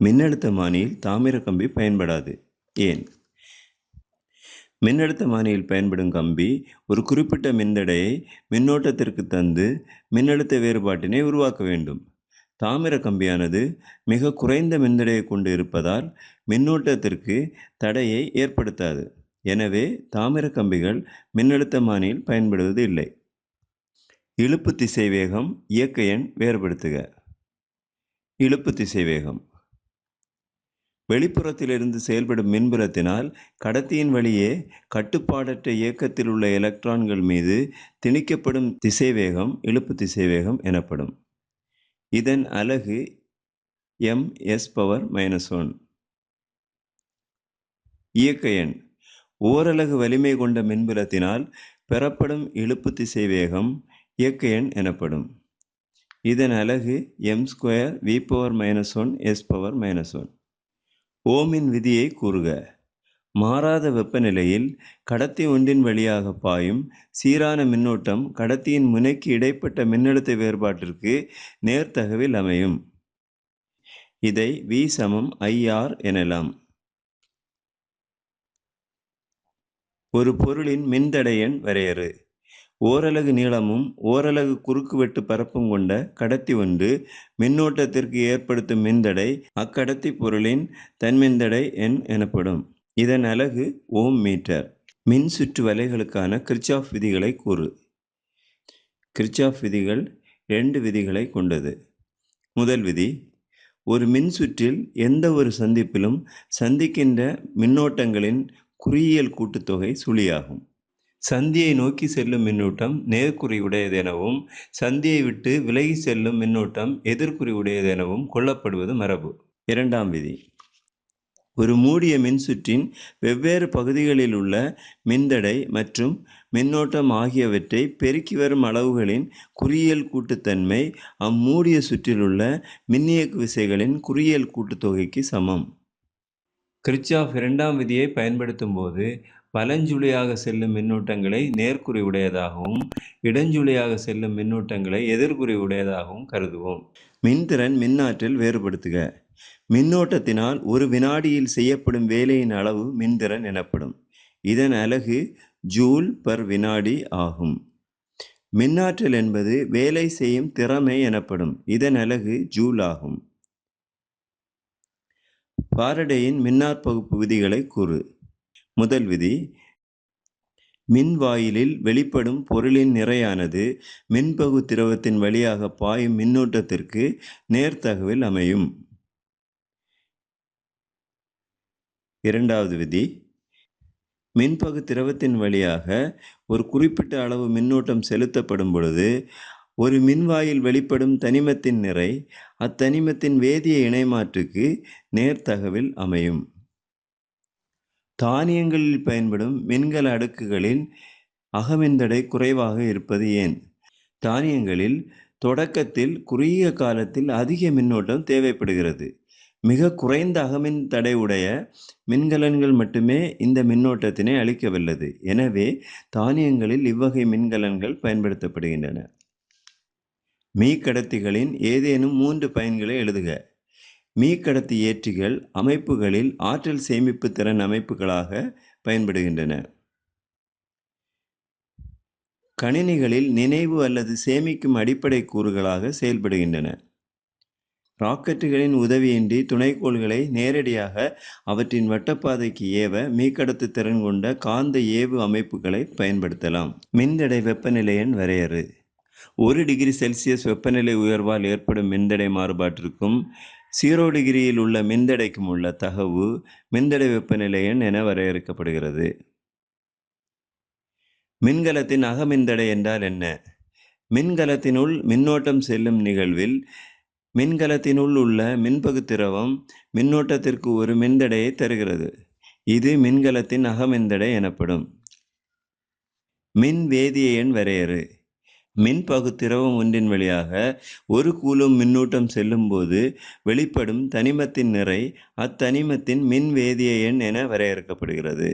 மின்னழுத்தமானியில் தாமிர கம்பி பயன்படாது. ஏன்? மின்னழுத்தமானியில் பயன்படும் கம்பி ஒரு குறிப்பிட்ட மின்தடையை மின்னோட்டத்திற்கு தந்து மின்னழுத்த வேறுபாட்டினை உருவாக்க வேண்டும். தாமிர கம்பியானது மிக குறைந்த மின்தடையை கொண்டு இருப்பதால் மின்னோட்டத்திற்கு தடையை ஏற்படுத்தாது. எனவே தாமிர கம்பிகள் மின்னழுத்தமானியில் பயன்படுவது இல்லை. இழுப்பு திசைவேகம் இயக்க எண் வேறுபடுத்துக. இழுப்பு திசைவேகம். வெளிப்புறத்திலிருந்து செயல்படும் மின்புலத்தினால் கடத்தியின் வழியே கட்டுப்பாடற்ற இயக்கத்தில் உள்ள எலக்ட்ரான்கள் மீது திணிக்கப்படும் திசைவேகம் இழுப்பு திசைவேகம் எனப்படும். இதன் அலகு M S power minus one இயக்க எண். ஓரலகு வலிமை கொண்ட மின்புலத்தினால் பெறப்படும் இழுப்பு திசைவேகம் இயக்க எண் எனப்படும். இதன் அலகு M square V power minus one S power minus one ஓமின் விதியை கூறுக. மாறாத வெப்பநிலையில் கடத்தி ஒன்றின் வழியாக பாயும் சீரான மின்னோட்டம் கடத்தியின் முனைக்கு இடைப்பட்ட மின்னழுத்த வேறுபாட்டிற்கு நேர்த்தகவில் அமையும். இதை வி சமம் ஐஆர் எனலாம். ஒரு பொருளின் மின்தடையன் வரையறு. ஓரலகு நீளமும் ஓரலகு குறுக்குவெட்டு பரப்பும் கொண்ட கடத்தி ஒன்று மின்னோட்டத்திற்கு ஏற்படுத்தும் மின்தடை அக்கடத்தி பொருளின் தன்மின்தடை எண் எனப்படும். இதன் அலகு ஓம் மீட்டர். மின் சுற்று வலைகளுக்கான கிர்ச்சாஃப் விதிகளை கூறு. கிர்ச்சாஃப் விதிகள் ரெண்டு விதிகளை கொண்டது. முதல் விதி ஒரு மின் சுற்றில் எந்த ஒரு சந்திப்பிலும் சந்திக்கின்ற மின்னோட்டங்களின் குறியியல் கூட்டுத்தொகை சுழியாகும். சந்தியை நோக்கி செல்லும் மின்னூட்டம் நேர்குறி உடையதெனவும் சந்தியை விட்டு விலகி செல்லும் மின்னூட்டம் எதிர்குறி உடையதெனவும் கொள்ளப்படுவது மரபு. இரண்டாம் விதி. ஒரு மூடிய மின்சுற்றின் வெவ்வேறு பகுதிகளில் உள்ள மின்தடை மற்றும் மின்னோட்டம் ஆகியவற்றை பெருக்கி வரும் அளவுகளின் குறியியல் கூட்டுத்தன்மை அம்மூடிய சுற்றிலுள்ள மின்னியக்கு விசைகளின் குறியியல் கூட்டுத்தொகைக்கு சமம். கிறிச்சாஃப் இரண்டாம் விதியை பயன்படுத்தும் போது வலஞ்சுழியாக செல்லும் மின்னூட்டங்களை நேர்குறி உடையதாகவும் இடஞ்சுழியாக செல்லும் மின்னூட்டங்களை எதிர்குறி உடையதாகவும் கருதுவோம். மின்திறன் மின்னாற்றல் வேறுபடுத்துக. மின்னோட்டத்தினால் ஒரு வினாடியில் செய்யப்படும் வேலையின் அளவு மின்திறன் எனப்படும். இதன் அலகு ஜூல் பர் வினாடி ஆகும். மின்னாற்றல் என்பது வேலை செய்யும் திறமை எனப்படும். இதன் அலகு ஜூல் ஆகும். பாரடேயின் மின்னாற்பகுப்பு விதிகளை கூறு. முதல் விதி. மின்வாயிலில் வெளிப்படும் பொருளின் நிறையானது மின்பகு திரவத்தின் வழியாக பாயும் மின்னூட்டத்திற்கு நேர்த்தகவில் அமையும். இரண்டாவது விதி. மின்பகு திரவத்தின் வழியாக ஒரு குறிப்பிட்ட அளவு மின்னூட்டம் செலுத்தப்படும் பொழுது ஒரு மின்வாயில் வெளிப்படும் தனிமத்தின் நிறை அத்தனிமத்தின் வேதிய இணைமாற்றுக்கு நேர்த்தகவில் அமையும். தானியங்களில் பயன்படும் மின்கல அடுக்குகளின் அகமின்தடை குறைவாக இருப்பது ஏன்? தானியங்களில் தொடக்கத்தில் குறுகிய காலத்தில் அதிக மின்னோட்டம் தேவைப்படுகிறது. மிக குறைந்த அகமின் தடை உடைய மின்கலன்கள் மட்டுமே இந்த மின்னோட்டத்தினை அளிக்கவல்லது. எனவே தானியங்களில் இவ்வகை மின்கலன்கள் பயன்படுத்தப்படுகின்றன. மீக்கடத்திகளின் ஏதேனும் மூன்று பயன்களை எழுதுக. மீக்கடத்தி ஏற்றிகள் அமைப்புகளில் ஆற்றல் சேமிப்பு திறன் அமைப்புகளாக பயன்படுகின்றன. கணினிகளில் நினைவு அல்லது சேமிக்கும் அடிப்படை கூறுகளாக செயல்படுகின்றன. ராக்கெட்டுகளின் உதவியின்றி துணைக்கோள்களை நேரடியாக அவற்றின் வட்டப்பாதைக்கு ஏவ மீக்கடத்து திறன் கொண்ட காந்த ஏவு அமைப்புகளை பயன்படுத்தலாம். மின்தடை வெப்பநிலையின் வரையறு. ஒரு டிகிரி செல்சியஸ் வெப்பநிலை உயர்வால் ஏற்படும் மின்தடை மாறுபாட்டிற்கும் ஜீரோ டிகிரியில் உள்ள மின்தடைக்கும் உள்ள தகவு மின்தடை வெப்பநிலை எண் என வரையறுக்கப்படுகிறது. மின்கலத்தின் அகமின்தடை என்றால் என்ன? மின்கலத்தினுள் மின்னோட்டம் செல்லும் நிகழ்வில் மின்கலத்தினுள் உள்ள மின்பகுத்திரவம் மின்னோட்டத்திற்கு ஒரு மின்தடையை தருகிறது. இது மின்கலத்தின் அகமின்தடை எனப்படும். மின் வேதிய எண் வரையறு. மின்பகு திரவம் ஒன்றின் வழியாக ஒரு கூலும் மின்னூட்டம் செல்லும்போது வெளிப்படும் தனிமத்தின் நிறை அத்தனிமத்தின் மின் வேதிய எண் என வரையறுக்கப்படுகிறது.